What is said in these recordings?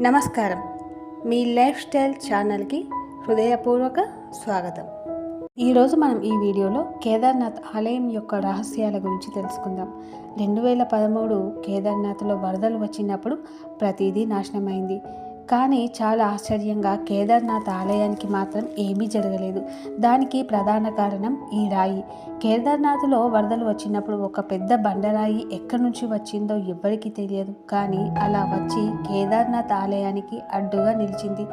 నమస్కారం. మీ life style ఛానల్కి హృదయపూర్వక స్వాగతం. ఈరోజు మనం ఈ వీడియోలో కేదార్నాథ్ ఆలయం యొక్క రహస్యాల గురించి తెలుసుకుందాం. రెండు వేల పదమూడు కేదార్నాథ్లో వరదలు వచ్చినప్పుడు ప్రతిదీ నాశనమైంది. కానీ చాలా ఆశ్చర్యంగా కేదార్నాథ్ ఆలయానికి మాత్రం ఏమీ జరగలేదు. దానికి ప్రధాన కారణం ఈ రాయి. కేదార్నాథ్లో వరదలు వచ్చినప్పుడు ఒక పెద్ద బండరాయి ఎక్కడి నుంచి వచ్చిందో ఎవ్వరికీ తెలియదు. కానీ అలా వచ్చి కేదార్నాథ్ ఆలయానికి అడ్డుగా నిలిచింది.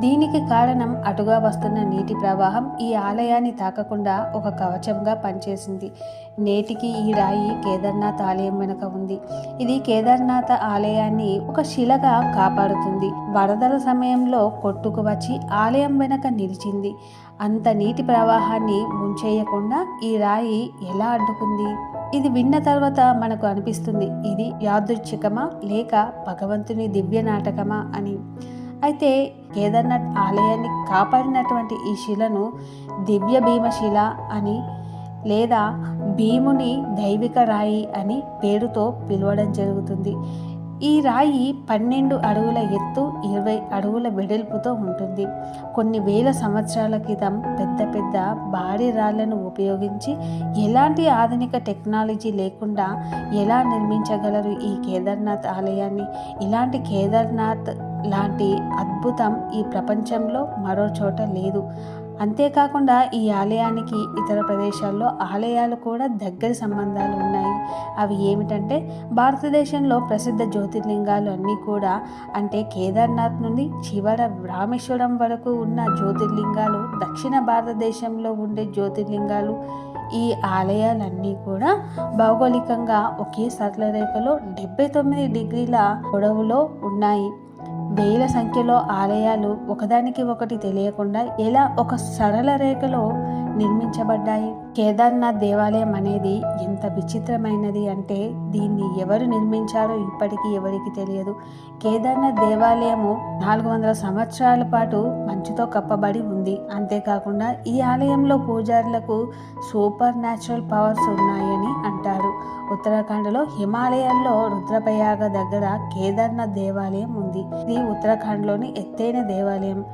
దీనికి కారణం అటుగా వస్తున్న నీటి ప్రవాహం ఈ ఆలయాన్ని తాకకుండా ఒక కవచంగా పనిచేసింది. నేటికి ఈ రాయి కేదార్నాథ్ ఆలయం వెనుక ఉంది. ఇది కేదార్నాథ్ ఆలయాన్ని ఒక శిలగా కాపాడుతుంది. వరదల సమయంలో కొట్టుకు వచ్చి ఆలయం వెనక నిలిచింది. అంత నీటి ప్రవాహాన్ని ముంచేయకుండా ఈ రాయి ఎలా అడ్డుకుంది? ఇది విన్న తర్వాత మనకు అనిపిస్తుంది ఇది యాదృచ్ఛికమా లేక భగవంతుని దివ్య నాటకమా అని. అయితే కేదార్నాథ్ ఆలయాన్ని కాపాడినటువంటి ఈ శిలను దివ్య భీమశిల అని లేదా భీముని దైవిక రాయి అని పేరుతో పిలవడం జరుగుతుంది. ఈ రాయి పన్నెండు అడుగుల ఎత్తు ఇరవై అడుగుల వెడల్పుతో ఉంటుంది. కొన్ని వేల సంవత్సరాల క్రితం పెద్ద పెద్ద భారీ రాళ్ళను ఉపయోగించి ఎలాంటి ఆధునిక టెక్నాలజీ లేకుండా ఎలా నిర్మించగలరు ఈ కేదార్నాథ్ ఆలయాన్ని? ఇలాంటి కేదార్నాథ్ లాంటి అద్భుతం ఈ ప్రపంచంలో మరో చోట లేదు. అంతేకాకుండా ఈ ఆలయానికి ఇతర ప్రదేశాల్లో ఆలయాలు కూడా దగ్గర సంబంధాలు ఉన్నాయి. అవి ఏమిటంటే భారతదేశంలో ప్రసిద్ధ జ్యోతిర్లింగాలు అన్నీ కూడా అంటే కేదార్నాథ్ నుండి చివర రామేశ్వరం వరకు ఉన్న జ్యోతిర్లింగాలు దక్షిణ భారతదేశంలో ఉండే జ్యోతిర్లింగాలు ఈ ఆలయాలన్నీ కూడా భౌగోళికంగా ఒకే సరళ రేఖలో డెబ్బై తొమ్మిది డిగ్రీల పొడవులో ఉన్నాయి. వేల సంఖ్యలో ఆలయాలు ఒకదానికి ఒకటి తెలియకుండా ఎలా ఒక సరళ రేఖలో నిర్మించబడ్డాయి? కేదార్నాథ్ దేవాలయం అనేది ఎంత విచిత్రమైనది అంటే దీన్ని ఎవరు నిర్మించారో ఇప్పటికీ ఎవరికి తెలియదు. కేదార్నాథ్ దేవాలయము నాలుగు వందల సంవత్సరాల పాటు మంచుతో కప్పబడి ఉంది. అంతేకాకుండా ఈ ఆలయంలో పూజారులకు సూపర్ న్యాచురల్ పవర్స్ ఉన్నాయని అంటారు. ఉత్తరాఖండ్లో హిమాలయాల్లో రుద్రప్రయాగ దగ్గర కేదార్నాథ్ దేవాలయం ఉంది. ఇది ఉత్తరాఖండ్లోని ఎత్తైన దేవాలయం.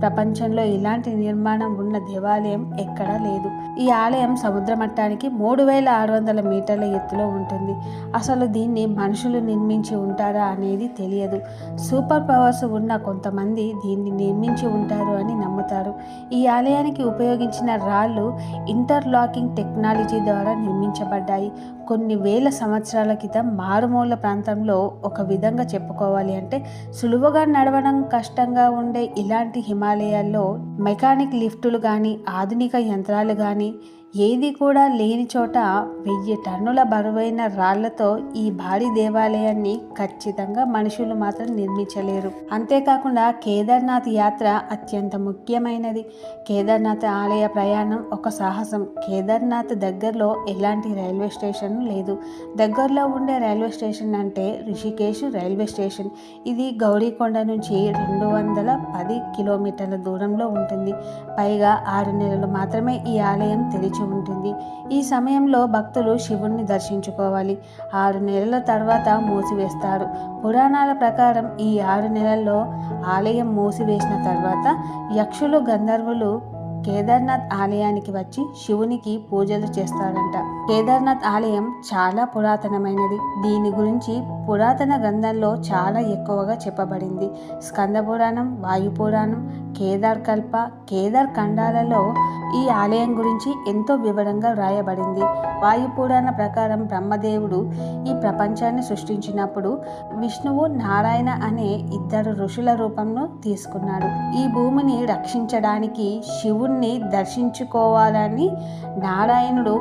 ప్రపంచంలో ఇలాంటి నిర్మాణం ఉన్న దేవాలయం ఎక్కడా లేదు. ఈ ఆలయం సముద్ర మట్టానికి మూడు వేల ఆరు వందల మీటర్ల ఎత్తులో ఉంటుంది. అసలు దీన్ని మనుషులు నిర్మించి ఉంటారా అనేది తెలియదు. సూపర్ పవర్స్ ఉన్న కొంతమంది దీన్ని నిర్మించి ఉంటారు అని నమ్ముతారు. ఈ ఆలయానికి ఉపయోగించిన రాళ్ళు ఇంటర్లాకింగ్ టెక్నాలజీ ద్వారా నిర్మించబడ్డాయి. కొన్ని వేల సంవత్సరాల క్రితం మారుమూల ప్రాంతంలో ఒక విధంగా చెప్పుకోవాలి అంటే సులువుగా నడవడం కష్టంగా ఉండే ఇలాంటి హిమాలయాల్లో మెకానిక్ లిఫ్టులు కానీ ఆధునిక యంత్రాలు కానీ ఏది కూడా లేని చోట వెయ్యి టన్నుల బరువైన రాళ్ళతో ఈ భారీ దేవాలయాన్ని ఖచ్చితంగా మనుషులు మాత్రం నిర్మించలేరు. అంతేకాకుండా కేదార్నాథ్ యాత్ర అత్యంత ముఖ్యమైనది. కేదార్నాథ్ ఆలయ ప్రయాణం ఒక సాహసం. కేదార్నాథ్ దగ్గరలో ఎలాంటి రైల్వే స్టేషన్ లేదు. దగ్గరలో ఉండే రైల్వే స్టేషన్ అంటే రిషికేశ్ రైల్వే స్టేషన్. ఇది గౌరీకొండ నుంచి రెండు వందల పది కిలోమీటర్ల దూరంలో ఉంటుంది. పైగా ఆరు నెలలు మాత్రమే ఈ ఆలయం తెరిచి ఉంటుంది. ఈ సమయంలో భక్తులు శివుణ్ణి దర్శించుకోవాలి. ఆరు నెలల తర్వాత మూసివేస్తారు. పురాణాల ప్రకారం ఈ ఆరు నెలల్లో ఆలయం మూసివేసిన తర్వాత యక్షులు గంధర్వులు కేదార్నాథ్ ఆలయానికి వచ్చి శివునికి పూజలు చేస్తారంట. కేదార్నాథ్ ఆలయం చాలా పురాతనమైనది. దీని గురించి పురాతన గ్రంథంలో చాలా ఎక్కువగా చెప్పబడింది. స్కంద పురాణం వాయు పురాణం కేదార్ కల్ప కేదార్ ఖండాలలో ఈ ఆలయం గురించి ఎంతో వివరంగా వ్రాయబడింది. వాయుపురాణ ప్రకారం బ్రహ్మదేవుడు ఈ ప్రపంచాన్ని సృష్టించినప్పుడు విష్ణువు నారాయణ అనే ఇద్దరు ఋషుల రూపంను తీసుకున్నాడు. ఈ భూమిని రక్షించడానికి శివుణ్ణి దర్శించుకోవాలని నారాయణుడు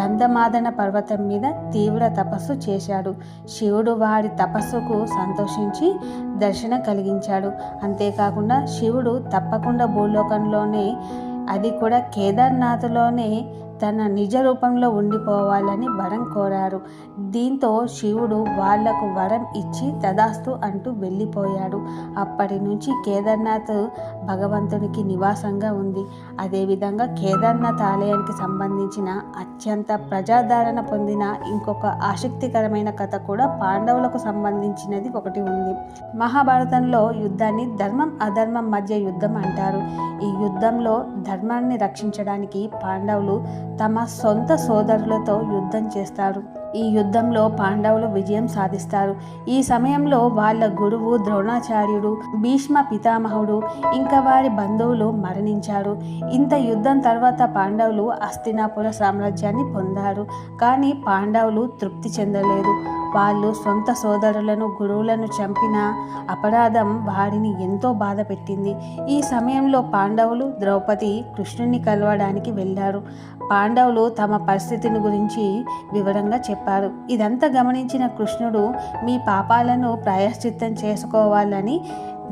గంధమాదన పర్వతం మీద తీవ్ర తపస్సు చేశాడు. శివుడు వారి తపస్సుకు సంతోషించి దర్శనం కలిగించాడు. అంతేకాకుండా శివుడు తప్పకుండా భూలోకంలోనే అది కూడా కేదార్నాథ్లోనే తన నిజ రూపంలో ఉండిపోవాలని వరం కోరారు. దీంతో శివుడు వాళ్ళకు వరం ఇచ్చి తదాస్తు అంటూ వెళ్ళిపోయాడు. అప్పటి నుంచి కేదార్నాథ్ భగవంతునికి నివాసంగా ఉంది. అదేవిధంగా కేదార్నాథ్ ఆలయానికి సంబంధించిన అత్యంత ప్రజాదరణ పొందిన ఇంకొక ఆసక్తికరమైన కథ కూడా పాండవులకు సంబంధించినది ఒకటి ఉంది. మహాభారతంలో యుద్ధాన్ని ధర్మం అధర్మం మధ్య యుద్ధం అంటారు. ఈ యుద్ధంలో ధర్మాన్ని రక్షించడానికి పాండవులు తమ సొంత సోదరులతో యుద్ధం చేస్తారు ఈ యుద్ధంలో పాండవులు విజయం సాధిస్తారు. ఈ సమయంలో వాళ్ళ గురువు ద్రోణాచార్యుడు భీష్మ పితామహుడు ఇంకా వారి బంధువులు మరణించారు. ఇంత యుద్ధం తర్వాత పాండవులు అస్తినాపుర సామ్రాజ్యాన్ని పొందారు. కానీ పాండవులు తృప్తి చెందలేదు. వాళ్ళు సొంత సోదరులను గురువులను చంపిన అపరాధం వారిని ఎంతో బాధ పెట్టింది. ఈ సమయంలో పాండవులు ద్రౌపది కృష్ణుని కలవడానికి వెళ్ళారు. పాండవులు తమ పరిస్థితిని గురించి వివరంగా చెప్పారు. ఇదంతా గమనించిన కృష్ణుడు మీ పాపాలను ప్రాయశ్చిత్తం చేసుకోవాలని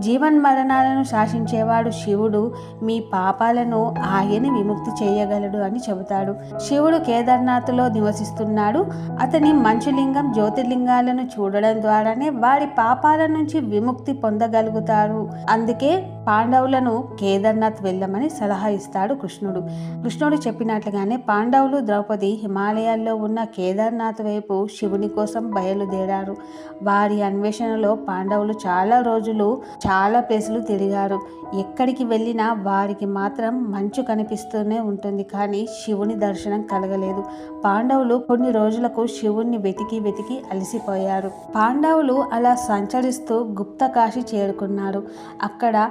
జీవన్మరణాలను శాసించేవాడు శివుడు. మీ పాపాలను ఆయన విముక్తి చేయగలడు అని చెబుతాడు. శివుడు కేదార్నాథ్లో నివసిస్తున్నాడు. అతని మంచులింగం జ్యోతిర్లింగాలను చూడడం ద్వారానే వారి పాపాల నుంచి విముక్తి పొందగలుగుతారు. అందుకే పాండవులను కేదార్నాథ్ వెళ్ళమని సలహా ఇస్తాడు కృష్ణుడు. కృష్ణుడు చెప్పినట్లుగానే పాండవులు ద్రౌపది హిమాలయాల్లో ఉన్న కేదార్నాథ్ వైపు శివుని కోసం బయలుదేరారు. వారి అన్వేషణలో పాండవులు చాలా రోజులు చాలా ప్లేసులు తిరిగారు. ఎక్కడికి వెళ్ళినా వారికి మాత్రం మంచు కనిపిస్తూనే ఉంటుంది. కానీ శివుని దర్శనం కలగలేదు. పాండవులు కొన్ని రోజులకు శివుణ్ణి వెతికి వెతికి అలసిపోయారు. పాండవులు అలా సంచరిస్తూ గుప్తకాశి చేరుకున్నారు. అక్కడ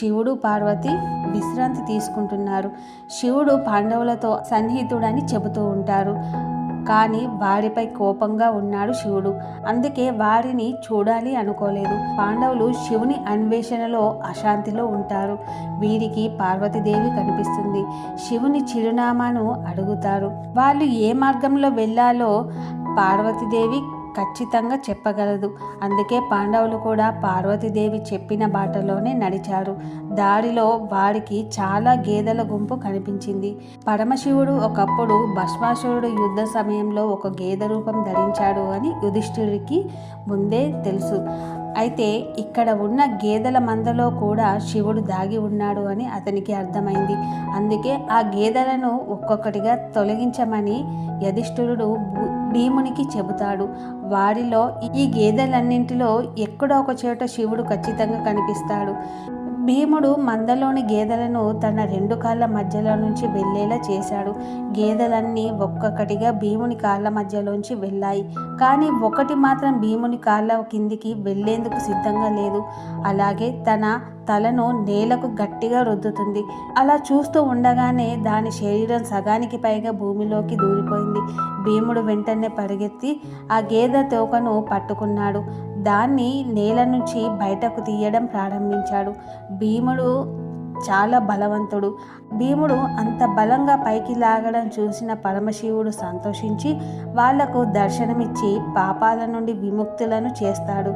శివుడు పార్వతి విశ్రాంతి తీసుకుంటున్నారు. శివుడు పాండవులతో సన్నిహితుడని చెబుతూ ఉంటారు. కానీ వారిపై కోపంగా ఉన్నాడు శివుడు. అందుకే వారిని చూడాలి అనుకోలేదు. పాండవులు శివుని అన్వేషణలో అశాంతిలో ఉంటారు. వీరికి పార్వతీదేవి కనిపిస్తుంది. శివుని చిరునామాను అడుగుతారు. వాళ్ళు ఏ మార్గంలో వెళ్ళాలో పార్వతీదేవి ఖచ్చితంగా చెప్పగలదు. అందుకే పాండవులు కూడా పార్వతీదేవి చెప్పిన బాటలోనే నడిచారు. దారిలో వారికి చాలా గేదెల గుంపు కనిపించింది. పరమశివుడు ఒకప్పుడు భస్మాసురుడు యుద్ధ సమయంలో ఒక గేదె రూపం ధరించాడు అని యుధిష్ఠిరుడికి ముందే తెలుసు. అయితే ఇక్కడ ఉన్న గేదెల మందలో కూడా శివుడు దాగి ఉన్నాడు అని అతనికి అర్థమైంది. అందుకే ఆ గేదెలను ఒక్కొక్కటిగా తొలగించమని యధిష్ఠురుడు భీమునికి చెబుతాడు. వారిలో ఈ గేదెలన్నింటిలో ఎక్కడో ఒక చోట శివుడు ఖచ్చితంగా కనిపిస్తాడు. భీముడు మందలోని గేదెలను తన రెండు కాళ్ళ మధ్యలో నుంచి వెళ్ళేలా చేశాడు. గేదెలన్నీ ఒక్కొక్కటిగా భీముని కాళ్ళ మధ్యలోంచి వెళ్ళాయి. కానీ ఒకటి మాత్రం భీముని కాళ్ళ కిందికి వెళ్ళేందుకు సిద్ధంగా లేదు. అలాగే తన తలను నేలకు గట్టిగా రుద్దుతుంది. అలా చూస్తూ ఉండగానే దాని శరీరం సగానికి పైగా భూమిలోకి దూరిపోయింది. భీముడు వెంటనే పరిగెత్తి ఆ గేదె తోకను పట్టుకున్నాడు. దాన్ని నేల నుంచి బయటకు తీయడం ప్రారంభించాడు. భీముడు చాలా బలవంతుడు. భీముడు అంత బలంగా పైకి లాగడం చూసిన పరమశివుడు సంతోషించి వాళ్ళకు దర్శనమిచ్చి పాపాల నుండి విముక్తులను చేస్తాడు.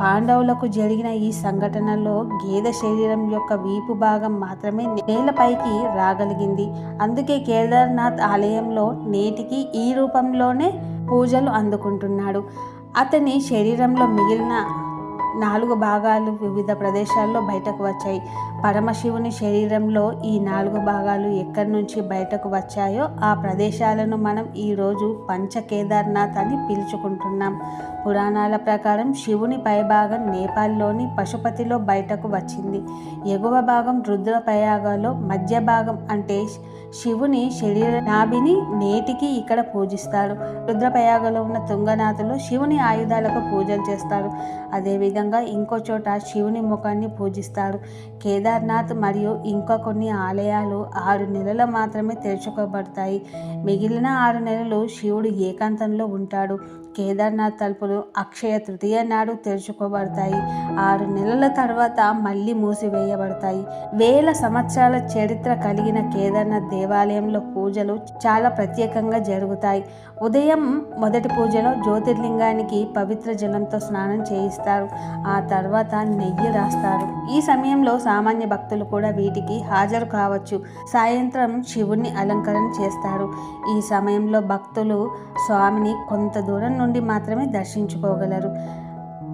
పాండవులకు జరిగిన ఈ సంఘటనలో గేదె శరీరం యొక్క వీపు భాగం మాత్రమే నేలపైకి రాగలిగింది. అందుకే కేదార్నాథ్ ఆలయంలో నేటికి ఈ రూపంలోనే పూజలు అందుకుంటున్నాడు. అతని శరీరంలో మిగిలిన నాలుగు భాగాలు వివిధ ప్రదేశాల్లో బయటకు వచ్చాయి. పరమశివుని శరీరంలో ఈ నాలుగు భాగాలు ఎక్కడి నుంచి బయటకు వచ్చాయో ఆ ప్రదేశాలను మనం ఈరోజు పంచ కేదార్నాథ్ అని పిలుచుకుంటున్నాం. పురాణాల ప్రకారం శివుని పైభాగం నేపాల్లోని పశుపతిలో బయటకు వచ్చింది. ఎగువ భాగం రుద్రప్రయాగలో మధ్య భాగం అంటే శివుని శరీర నాభిని నేటికి ఇక్కడ పూజిస్తారు. రుద్రప్రయాగలో ఉన్న తుంగనాథులో శివుని ఆయుధాలకు పూజలు చేస్తారు. అదేవిధంగా ఇంకో చోట శివుని ముఖాన్ని పూజిస్తారు కేదార్నాథ్ మరియు ఇంకా కొన్ని ఆలయాలు ఆరు నెలలు మాత్రమే తెరుచుకోబడతాయి. మిగిలిన ఆరు నెలలు శివుడు ఏకాంతంలో ఉంటాడు. కేదార్నాథ్ తలుపులు అక్షయ తృతీయ నాడు తెరుచుకోబడతాయి. ఆరు నెలల తర్వాత మళ్ళీ మూసివేయబడతాయి. వేల సంవత్సరాల చరిత్ర కలిగిన కేదార్నాథ్ దేవాలయంలో పూజలు చాలా ప్రత్యేకంగా జరుగుతాయి. ఉదయం మొదటి పూజలో జ్యోతిర్లింగానికి పవిత్ర జలంతో స్నానం చేయిస్తారు. ఆ తర్వాత నెయ్యి రాస్తారు. ఈ సమయంలో సామాన్య భక్తులు కూడా వీటికి హాజరు కావచ్చు. సాయంత్రం శివుణ్ణి అలంకరణ చేస్తారు. ఈ సమయంలో భక్తులు స్వామిని కొంత దూరం నుండి మాత్రమే దర్శించుకోగలరు.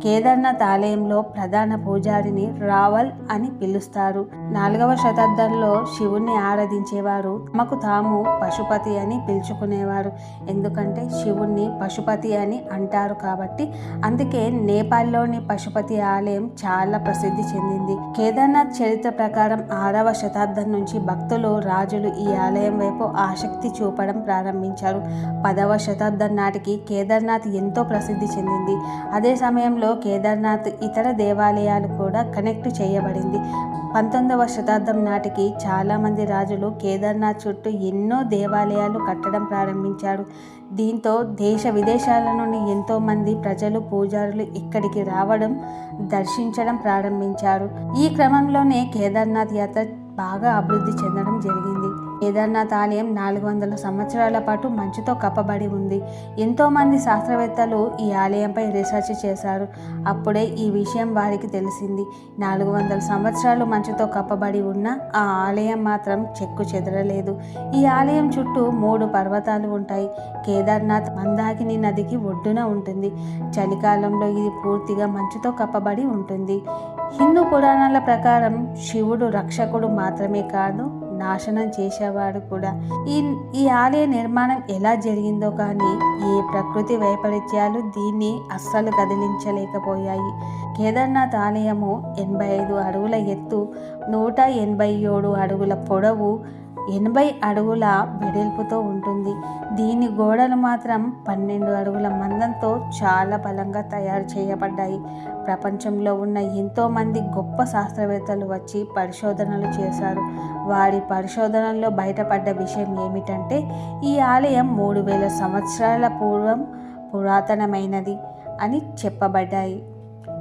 కేదార్నాథ్ ఆలయంలో ప్రధాన పూజారిని రావల్ అని పిలుస్తారు. నాలుగవ శతాబ్దంలో శివుణ్ణి ఆరాధించేవారు. తమకు తాము పశుపతి అని పిలుచుకునేవారు. ఎందుకంటే శివుణ్ణి పశుపతి అని అంటారు కాబట్టి అందుకే నేపాల్లోని పశుపతి ఆలయం చాలా ప్రసిద్ధి చెందింది. కేదార్నాథ్ చరిత్ర ప్రకారం ఆరవ శతాబ్దం నుంచి భక్తులు రాజులు ఈ ఆలయం వైపు ఆసక్తి చూపడం ప్రారంభించారు. పదవ శతాబ్దం నాటికి కేదార్నాథ్ ఎంతో ప్రసిద్ధి చెందింది. అదే సమయంలో కేదార్నాథ్ ఇతర దేవాలయాలు కూడా కనెక్ట్ చేయబడింది. పంతొమ్మిదవ శతాబ్దం నాటికి చాలామంది రాజులు కేదార్నాథ్ చుట్టూ ఎన్నో దేవాలయాలు కట్టడం ప్రారంభించారు. దీంతో దేశ విదేశాల నుండి ఎంతోమంది ప్రజలు పూజారులు ఇక్కడికి రావడం దర్శించడం ప్రారంభించారు. ఈ క్రమంలోనే కేదార్నాథ్ యాత్ర బాగా అభివృద్ధి చెందడం జరిగింది. కేదార్నాథ్ ఆలయం నాలుగు వందల సంవత్సరాల పాటు మంచుతో కప్పబడి ఉంది. ఎంతోమంది శాస్త్రవేత్తలు ఈ ఆలయంపై రీసెర్చ్ చేశారు. అప్పుడే ఈ విషయం వారికి తెలిసింది. నాలుగు వందల సంవత్సరాలు మంచుతో కప్పబడి ఉన్న ఆ ఆలయం మాత్రం చెక్కు చెదరలేదు. ఈ ఆలయం చుట్టూ మూడు పర్వతాలు ఉంటాయి. కేదార్నాథ్ మందాకిని నదికి ఒడ్డున ఉంటుంది. చలికాలంలో ఇది పూర్తిగా మంచుతో కప్పబడి ఉంటుంది. హిందూ పురాణాల ప్రకారం శివుడు రక్షకుడు మాత్రమే కాదు నాశనం చేసేవాడు కూడా. ఈ ఈ ఆలయ నిర్మాణం ఎలా జరిగిందో కానీ ఏ ప్రకృతి వైపరీత్యాలు దీన్ని అస్సలు కదిలించలేకపోయాయి. కేదార్నాథ్ ఆలయము ఎనభై ఐదు అడుగుల ఎత్తు నూట ఎనభై ఏడు అడుగుల పొడవు ఎనభై అడుగుల వెడల్పుతో ఉంటుంది. దీని గోడలు మాత్రం పన్నెండు అడుగుల మందంతో చాలా బలంగా తయారు చేయబడ్డాయి. ప్రపంచంలో ఉన్న ఎంతోమంది గొప్ప శాస్త్రవేత్తలు వచ్చి పరిశోధనలు చేశారు. వారి పరిశోధనల్లో బయటపడ్డ విషయం ఏమిటంటే ఈ ఆలయం మూడు వేల సంవత్సరాల పూర్వం పురాతనమైనది అని చెప్పబడ్డాయి.